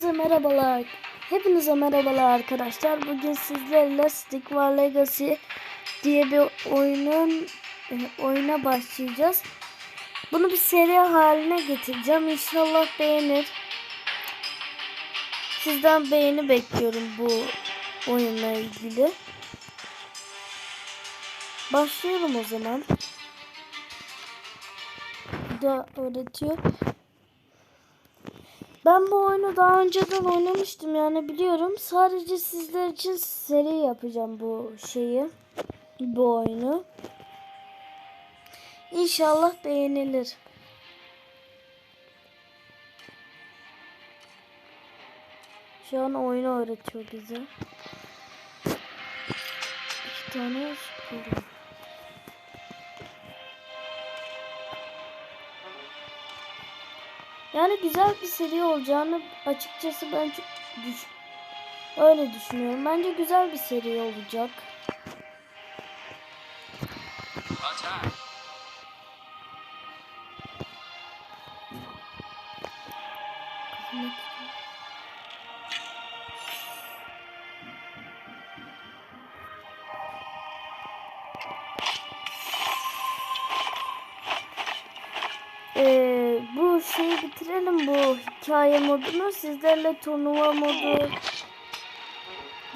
Hepinize merhabalar. Hepinize merhabalar arkadaşlar. Bugün sizlerle Stick War Legacy diye bir oyunun e, oyuna başlayacağız. Bunu bir seri haline getireceğim. İnşallah beğenir. Sizden beğeni bekliyorum bu oyunla ilgili. Başlayalım o zaman. Da öğretiyor. Ben bu oyunu daha önceden oynamıştım yani biliyorum. Sadece sizler için seri yapacağım bu şeyi. Bu oyunu. İnşallah beğenilir. Şu an oyunu öğretiyor bize. İki tane süpürge. Yani güzel bir seri olacağını açıkçası ben çok düş öyle düşünüyorum. Bence güzel bir seri olacak. Ee, bu şeyi bitirelim bu hikaye modunu. Sizlerle turnuva modu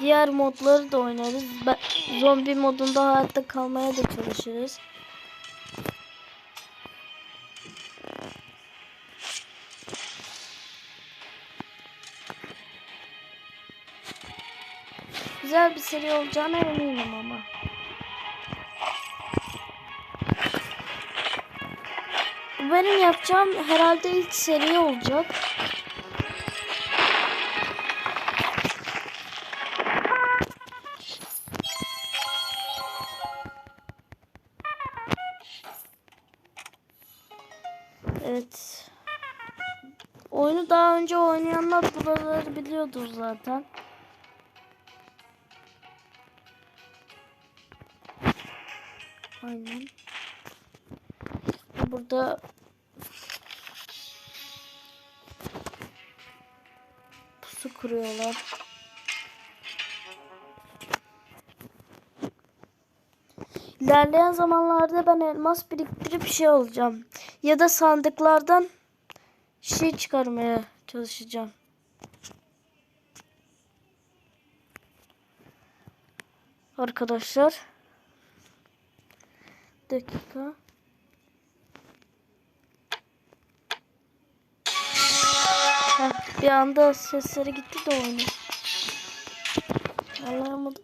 diğer modları da oynarız. Ben, zombi modunda hayatta kalmaya da çalışırız. Güzel bir seri olacağına eminim ama. Benim yapacağım herhalde ilk seri olacak. Evet. Oyunu daha önce oynayanlar buraları biliyordur zaten. Aynen. Burada kuruyorlar. İlerleyen zamanlarda ben elmas biriktirip şey olacağım. Ya da sandıklardan şey çıkarmaya çalışacağım. Arkadaşlar. Dakika. Heh, bir anda sesleri gitti de oyunu. Anlayamadım.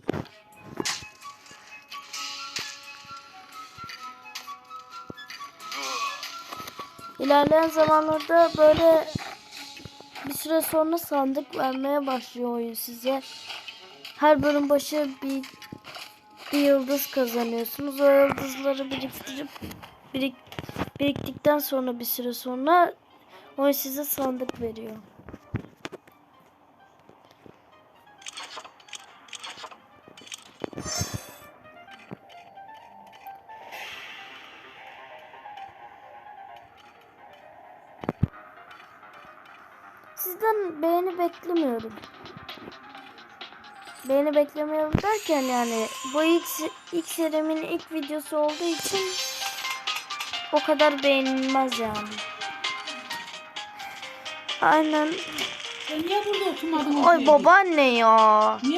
İlerleyen zamanlarda böyle bir süre sonra sandık vermeye başlıyor oyun size. Her bölüm başı bir bir yıldız kazanıyorsunuz. O yıldızları biriktirip birik, biriktikten sonra bir süre sonra oyun size sandık veriyor. Sizden beğeni beklemiyorum. Beğeni beklemiyorum derken yani bu ilk, ilk serimin ilk videosu olduğu için o kadar beğenilmez yani. Aynen. Sen niye burada oturmadın? Ay babaanne ya. Niye